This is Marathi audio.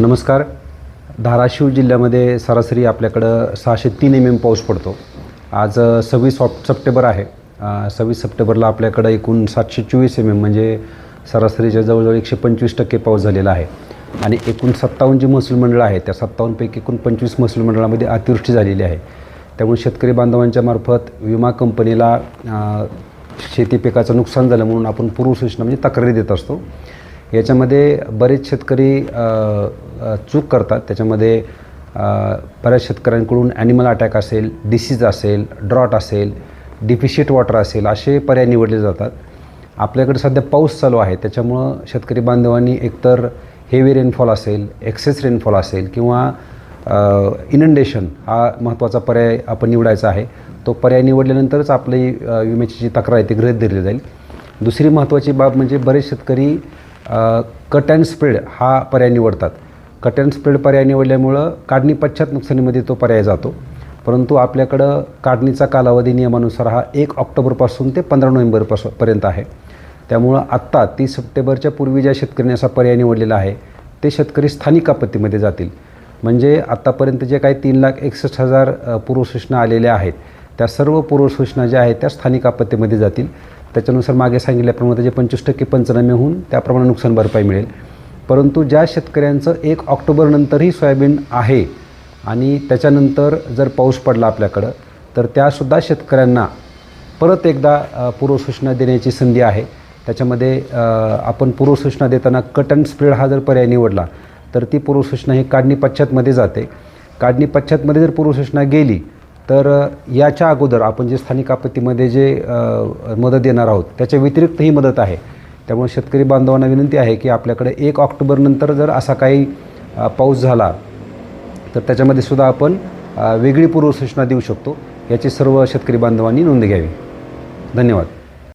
नमस्कार. धाराशिव जिल्ह्यामध्ये सरासरी आपल्याकडं सहाशे तीन एम एम पाऊस पडतो. आज सव्वीस ऑप सप्टेंबर आहे. सव्वीस सप्टेंबरला आपल्याकडं एकूण सातशे चोवीस एम एम म्हणजे सरासरीच्या जवळजवळ एकशे पंचवीस टक्के पाऊस झालेला आहे. आणि एकूण सत्तावन्न जी महसूल मंडळं आहेत त्या सत्तावन्नपैकी एकूण पंचवीस महसूल मंडळामध्ये अतिवृष्टी झालेली आहे. त्यामुळे शेतकरी बांधवांच्या मार्फत विमा कंपनीला शेती पिकाचं नुकसान झालं म्हणून आपण पूर्वसूचना म्हणजे तक्रारी देत असतो. याच्यामध्ये बरेच शेतकरी चूक करतात. त्याच्यामध्ये बऱ्याच शेतकऱ्यांकडून ॲनिमल अटॅक असेल डिसीज असेल ड्रॉट असेल डिफिशिट वॉटर असेल असे पर्याय निवडले जातात. आपल्याकडे सध्या पाऊस चालू आहे. त्याच्यामुळं शेतकरी बांधवांनी एकतर हेवी रेनफॉल असेल एक्सेस रेनफॉल असेल किंवा इनंडेशन हा महत्त्वाचा पर्याय आपण निवडायचा आहे. तो पर्याय निवडल्यानंतरच आपली विम्याची जी तक्रार आहे ती गृहीत धरली जाईल. दुसरी महत्त्वाची बाब म्हणजे बरेच शेतकरी कट अँड स्प्रेड हा पर्याय निवडतात. कट अँड स्प्रेड पर्याय निवडल्यामुळं काढणी पश्चात नुकसानीमध्ये तो पर्याय जातो. परंतु आपल्याकडं काढणीचा कालावधी नियमानुसार हा एक ऑक्टोबरपासून ते पंधरा नोव्हेंबरपास पर्यंत आहे. त्यामुळं आत्ता तीस सप्टेंबरच्या पूर्वी ज्या शेतकऱ्यांनी असा पर्याय निवडलेला आहे ते शेतकरी स्थानिक आपत्तीमध्ये जातील. म्हणजे आत्तापर्यंत जे काही तीन लाख एकसष्ट हजार पूर्वसूचना आलेल्या आहेत त्या सर्व पूर्वसूचना ज्या आहेत त्या स्थानिक आपत्तीमध्ये जातील. त्याच्यानुसार मागे सांगितल्याप्रमाणे त्याचे पंचवीस टक्के पंचनामे होऊन त्याप्रमाणे नुकसान भरपाई मिळेल. परंतु ज्या शेतकऱ्यांचं एक ऑक्टोबरनंतरही सोयाबीन आहे आणि त्याच्यानंतर जर पाऊस पडला आपल्याकडं तर त्यासुद्धा शेतकऱ्यांना परत एकदा पूर्वसूचना देण्याची संधी आहे. त्याच्यामध्ये आपण पूर्वसूचना देताना कट अँड स्प्रेड हा जर पर्याय निवडला तर ती पूर्वसूचना ही काढणी पश्चातमध्ये जाते. काढणी पश्चातमध्ये जर पूर्वसूचना गेली तर याच्या अगोदर आपण जे स्थानिक आपत्तीमध्ये जे मदत देणार आहोत त्याच्या व्यतिरिक्त ही मदत आहे. त्यामुळे शेतकरी बांधवांना विनंती आहे की आपल्याकडे एक ऑक्टोबरनंतर जर असा काही पाऊस झाला तर त्याच्यामध्ये सुद्धा आपण वेगळी पूर्वसूचना देऊ शकतो. याची सर्व शेतकरी बांधवांनी नोंद घ्यावी. धन्यवाद.